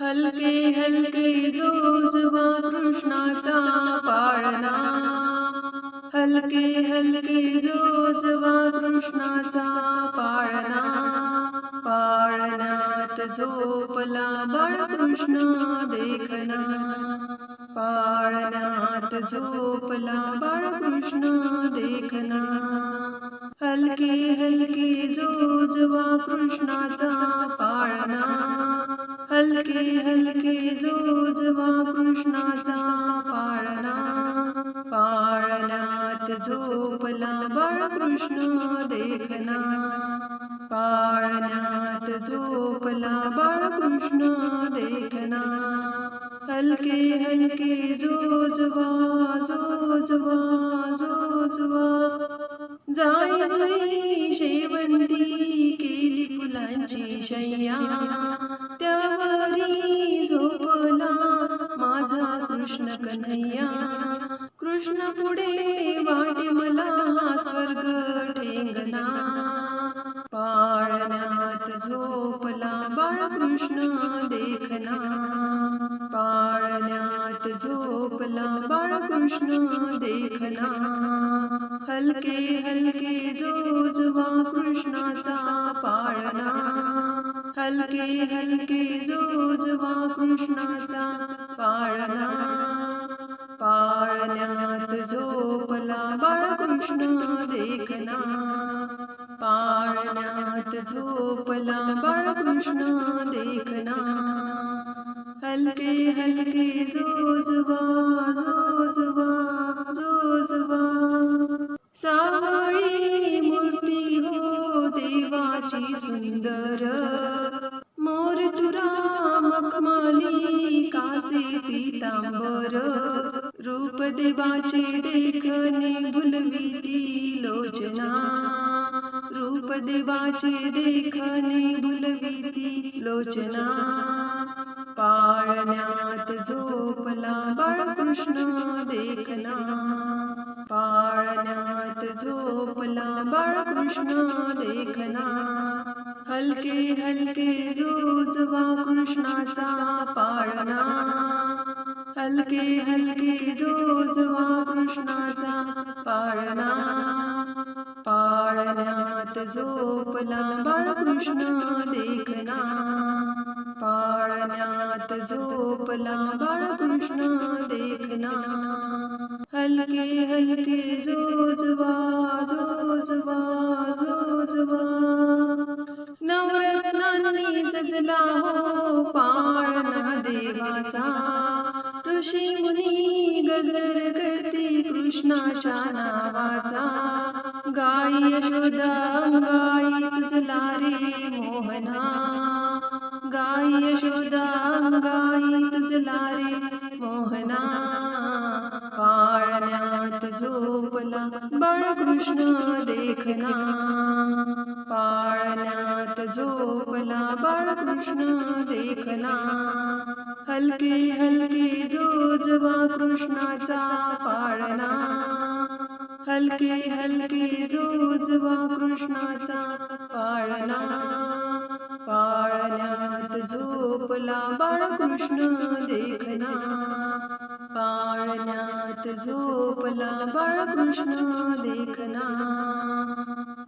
हलके हलके जोजवा कृष्णाचा पाळणा. हलके हलके जोजवा कृष्णाचा पाळणा. पाळण्यात झोपला बाळकृष्ण देखना. पाळण्यात झोपला बाळकृष्ण देखना. हलके हलके जोजवा कृष्णाचा पाळणा. हलके हलके जोजवा कृष्णाचा पाळणा पाळण्यात झोपला बाळकृष्ण देखना पाळण्यात झोपला बाळकृष्ण देखना. हलके हलके जोजवा जोजवा जोजवा जाई जाई शेवंती केली फुलांची शय्या. कन्हैया, कृष्ण पुढे वाटे मला, स्वर्ग ठेंगना। पाळण्यात झोपला बाळकृष्ण देखना। पाळण्यात झोपला बाळकृष्ण देखना। हलके हलके जोजवा कृष्णाचा पाळणा हलके हलके जोजवा कृष्णाचा पाळणा पाळण्यात झोपला बाळकृष्ण देखना। पाळण्यात झोपला बाळकृष्ण देखना। हलके हलके जोजवा जोजवा जोजवा। सावळी मूर्ती हो देवाची सुंदर। देवाचे देखणे भुलविती लोचना रूप देवाचे देखणे भुलविती लोचना पाळण्यात झोपला बाळकृष्ण देखना। पाळण्यात झोपला बाळकृष्ण देखना। हलके हलके जोजवा कृष्णाचा पाळणा। हलके हलके जोजवा कृष्णाचा पाळणा पाळण्यात झोपला बाळकृष्ण देखना। पाळण्यात झोपला बाळकृष्ण देखना। हलके हलके जोजवा जोजवा जोजवा। नवरत्नांनी सजला हो पाळणा देवाचा। ऋषी मुनी गजर करते कृष्णाच्या नावाचा. गाई यशोदा गाई तुझला रे मोहना. गाई यशोदा गाई तुझला रे मोहना. पाळण्यात झोपला बाळकृष्ण देखना. पाळण्यात झोपला बाळकृष्ण देखना. हलके हलके जोजवा कृष्णाचा पाळणा. हलके हलके जोजवा कृष्णाचा पाळणा. पाळण्यात झोपला बाळकृष्ण देखना. पाळण्यात झोपला बाळकृष्ण देखना.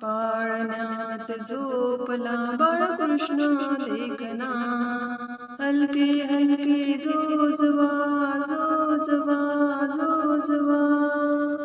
पाळण्यात झोपला बाळकृष्ण देखना. हल्के हल्के जो जवा जो जवा जो जवा।